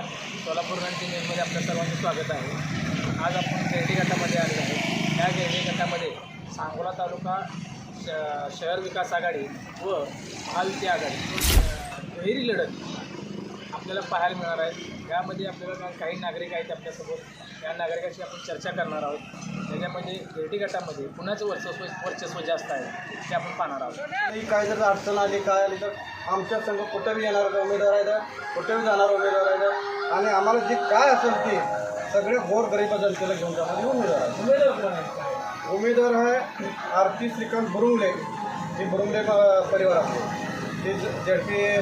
नमस्कार सोलापूर रणजी न्यूजमध्ये आपलं सर्वांचं स्वागत आहे. आज आपण गिरडी गटामध्ये आलेलो आहे या गिरडी गटामध्ये सांगोला तालुका श शहर विकास आघाडी व महायुती आघाडी. दुहेरी लढत आपल्याला पाहायला मिळणार आहे. यामध्ये आपल्याला काही नागरिक आहेत आपल्यासोबत या नागरिकाशी आपण चर्चा करणार आहोत. त्याच्यामध्ये गिरडी गटामध्ये कुणाचं वर्चस्व वर्चस्व जास्त आहे ते आपण पाहणार आहोत. काय जर अडचण आली काय आली तर आमच्या संघ कुठं येणार उमेदवार आहे कुठे जाणार उमेदवार आहे आणि आम्हाला जे काय असेल ते सगळे गोर गरीब जनतेला घेऊन जाणार उमेदवार आहेत उमेदवार. उमेदवार आहे आरती श्रीकांत बुरुंगले. हे बुरुंगले प- परिवार आपले ते ज- जडपी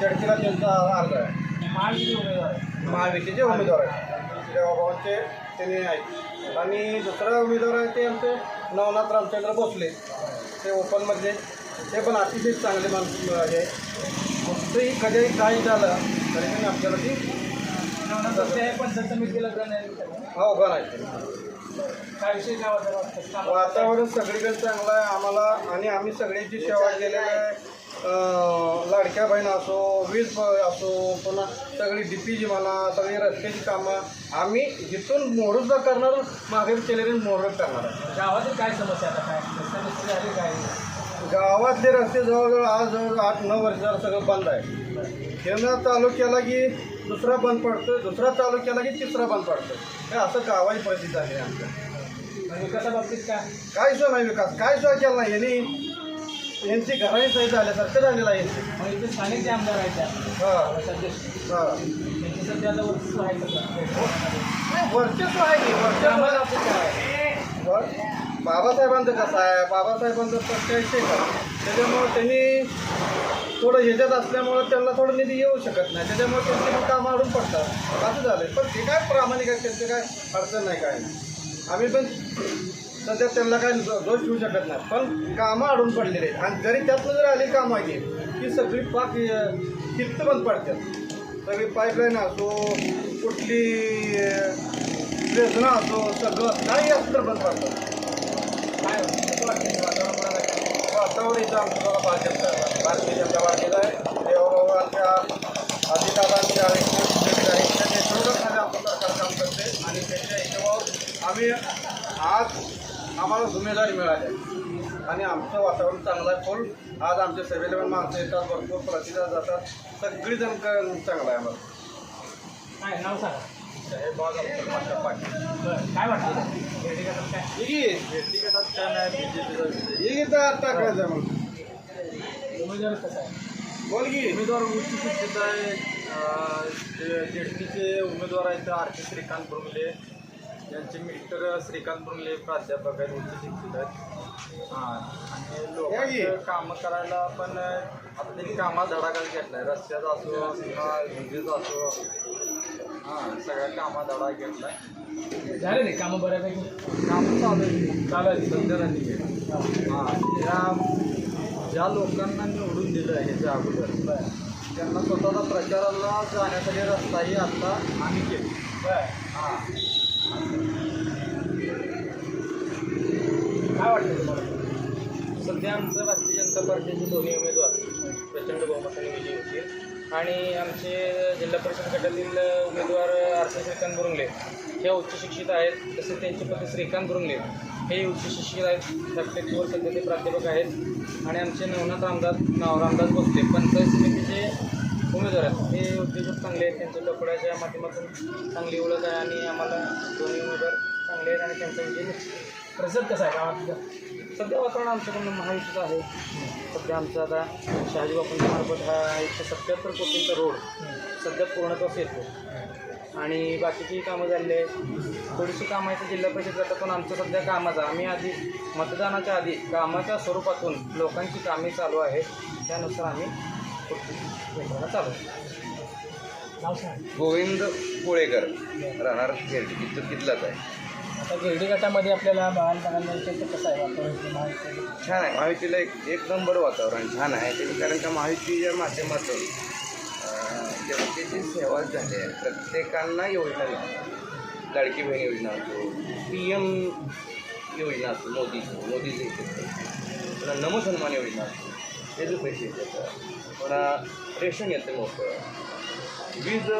जडपीला त्यांचा अर्ज आहे. महायुती उमेदवार आहे महायुतीचे उमेदवार आहेत. देवाभावांचे त्यांनी आहेत. आणि दुसरा उमेदवार आहे ते आमचे नवनाथ रामचंद्र भोसले. ते ओपनमधले ते पण अतिशय चांगले माणूस आहे कुठंही कधी काही झालं पंचायत समितीला गण आहे काय विषय काय? वातावरण सगळीकडे चांगलं आहे. आम्हाला आणि आम्ही सगळ्यांची सेवा केलेली आहे. लाडक्या बहीण असो वीज असो पुन्हा सगळी डी पी जी म्हणा सगळी रस्त्याची कामं. आम्ही जिथून मोडूचा करणार मागे केलेले मोडच करणार आहे. गावातील काय समस्या आता काय? काय? गावातले रस्ते जवळजवळ आज जवळ आठ नऊ वर्ष झालं सगळं बंद आहे. त्यांना चालू केला की दुसरा बंद पडतो दुसरा चालू केला की तिसरा बंद पडतो हे असं गावाची परिस्थिती आहे आमच्या. आणि विकासाबाबतीत काय? काय सोय नाही विकास काय सोय केला नाही. यांनी यांची घराही सोय झाल्यासारखं झालेलं आहे. यांची. मग इथे स्थानिक जे आमदार आहेत त्या हा. सध्या हा. त्यांची सध्या आता वर्चस्व आहे वर्चस्व आहे की वर्चस्व बाबासाहेबांचं कसं आहे? बाबासाहेबांचं प्रत्यक्ष का त्याच्यामुळं त्यांनी थोडं ह्याच्यात असल्यामुळं त्यांना थोडं निधी येऊ शकत नाही. त्याच्यामुळे त्यांचे मग कामं अडून पडतात. असं झालं पण ते काय प्रामाणिक आहे? त्यांचं काय अडचण नाही काय? आम्ही पण सध्या त्यांना काय दोष घेऊ शकत नाही. पण कामं अडून पडलेले आहेत. आणि जरी त्यातनं जर आली कामं आहे ती सगळी पाक किस्त बंद पडतात. सगळी पाईपलाईन असो कुठली योजना असो सगळं काही असं तर बंद पडतात. काय कसं वाटतं हे वातावरण कोणाला काय? वातावरण आहे. भारतीय जनता पार्टीचं आहे देवबाबा आमच्या अधिकारांच्या आहेत त्या आमचं सरकार काम करते आणि त्याच्या हिशोबावर आम्ही आज आम्हाला उमेदवारी मिळाली आणि आमचं वातावरण चांगलं आहे फुल आज आमच्या सभेला पण माणसं येतात भरपूर प्रतिसाद जातात सगळीजण क- चांगलं आहे आम्हाला काय नाव सांगा हे काय वाटतं काय हे आता उमेदवार कसं आहे बोल की उमेदवार उच्च शिक्षित आहे जेडपीचे उमेदवार आहेत. आरती श्रीकांत बुरुंगले यांचे मिस्टर श्रीकांत बुरुंगले प्राध्यापक आहेत उच्च शिक्षित आहेत हां आणि लोक कामं करायला पण आता त्यांनी कामात धडाका आहे रस्त्याचा असो किंवा विजेचा असो हां सगळ्या कामात धडा झाले रे कामं बऱ्यापैकी? कामं चालू आहे चालू आहे सध्या नाही हां त्या ज्या लोकांना निवडून दिलं ह्याच्या अगोदर त्यांना स्वतःचा प्रचाराला जाण्यासाठी रस्ताही आता आम्ही केली. हां. काय वाटतं तुम्हाला? सध्या आमचं भारतीय जनता पार्टीचे दोन्ही उमेदवार प्रचंड बहुमताने विजयी होतील. आणि आमचे जिल्हा परिषद गटातील उमेदवार आरती श्रीकांत बुरुंगले हे उच्चशिक्षित आहेत तसेच त्यांचे पती श्रीकांत बुरुंगले हे उच्चशिक्षित आहेत. फॅक्टरीवर सध्या ते प्राध्यापक आहेत. आणि आमचे नवनाथ रामदास नाव रामदास भोसले पंचायत समितीचे उमेदवार आहेत. हे उद्योजक चांगले आहेत त्यांच्या कपड्याच्या माध्यमातून चांगली ओळख आहे आणि आम्हाला दोन्ही उमेदवार चांगले आहेत आणि त्यांचा विजय निश्चित प्रसिद्ध कसं आहे गावात सध्या वातावरण आमच्याकडून महायुतीचं आहे. सध्या आमचा आता शहाजी बापूंच्या मार्फत हा एकशे सत्याहत्तर कोटींचा रोड सध्या पूर्णत्वास येतो. आणि बाकीची कामं झालेली आहेत. थोडीशी कामं आहेत जिल्हा परिषद गटातून आमचं सध्या कामाचं आम्ही आधी मतदानाच्या आधी कामाच्या स्वरूपातून लोकांची कामे चालू आहेत. त्यानुसार आम्ही यंत्रणा चालू आहे. गोविंद कोळेकर राहणार तिथं तिथलाच आहे. गिरडी गटामध्ये आपल्याला बघायला बघायला तर कसं आहे वातावरण छान आहे. महायुतीला एक एक नंबर वातावरण छान आहे. त्याची कारण का महायुतीच्या माध्यमातून अं, जनतेची सेवा झाली आहे प्रत्येकांना योजना दिली लाडकी बहीण योजना असो पी एम योजना असो मोदीची मोदीचे पुन्हा नमो सन्मान योजना असो त्याचे पैसे येतात. पुन्हा रेशन येतं मोफत. वीज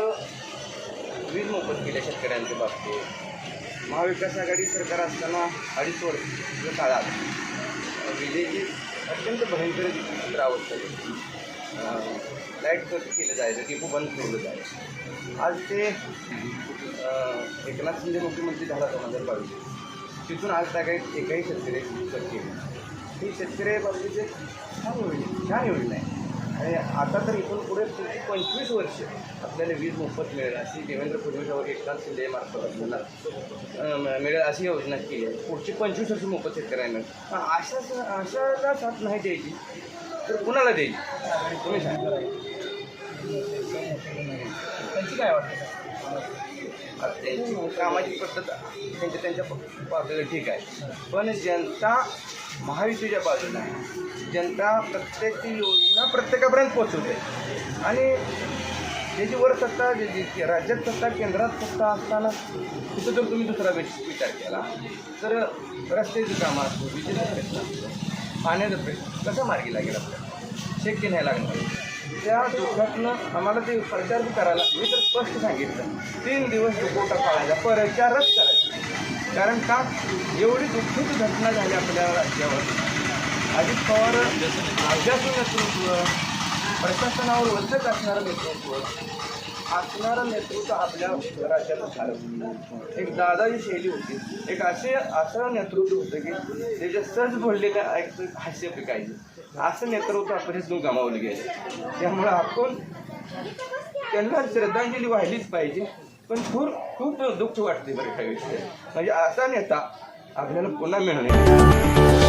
वीज मोफत केल्या शेतकऱ्यांच्या बाबतीत. महाविकास आघाडी सरकार असताना अडीच वर्ष काळात विजेची अत्यंत भयंकर चित्र अवस्था आहे लाइट कट केलं जायचं टिपू बंद ठेवलं जायचं. आज ते एकनाथ शिंदे मुख्यमंत्री झाला दोन हजार बावीस तिथून आज त्या काही एकाही शेतकरी ही शेतकरी बाबतीचे छान योजना छान योजना आहे आणि आता तर इथून पुढे पुढची पंचवीस वर्ष आपल्याला वीज मोफत मिळेल अशी देवेंद्र फडणवीस व एकनाथ शिंदे मार्फत आपल्याला मिळेल अशी योजना केली आहे. पुढची पंचवीस वर्ष मोफत शेतकऱ्यांना. मिळेल पण अशा अशाला साथ नाही द्यायची तर कुणाला द्यायची? तुम्ही सांगा. त्यांची काय वाटतं? त्यांची कामाची पद्धत त्यांच्या त्यांच्या पातळीवर ठीक आहे. पण जनता महायुतीच्या बाजूला आहे. जनता प्रत्येक योजना प्रत्येकापर्यंत पोचवते आणि त्याची वर सत्ता जे- राज्यात सत्ता केंद्रात सत्ता असताना तिथं जर तुम्ही दुसरा विच- विचार केला तर रस्त्याची कामं असतो विजेचा प्रश्न असतो पाण्याचा प्रश्न कसा मार्गी लागेल आपल्याला? शक्य नाही लागणार. त्या दुःखातनं आम्हाला ते प्रचार करायला मी तर स्पष्ट सांगितलं. तीन दिवस दुखोटा काढायचा प्रचारच करायचा. कारण का? एवढी दुःखित घटना झाली आपल्या राज्यावर. अजित पवार राज्याचं नेतृत्व प्रशासनावर वचक असणारं नेतृत्व असणारं नेतृत्व आपल्या राज्यात झालं. एक दादाची शैली होती. एक असे असं नेतृत्व होतं की त्याच्या सहज बोललेल्या ऐकतं हास्य पिकायचं. असं नेतृत्व आपण गमावलं गेलं त्यामुळं आपण त्यांना श्रद्धांजली व्हायलीच पाहिजे. पण खूप खूप दुःख वाटते बरं काही विषय म्हणजे असा नेता आपल्याला पुन्हा मिळणे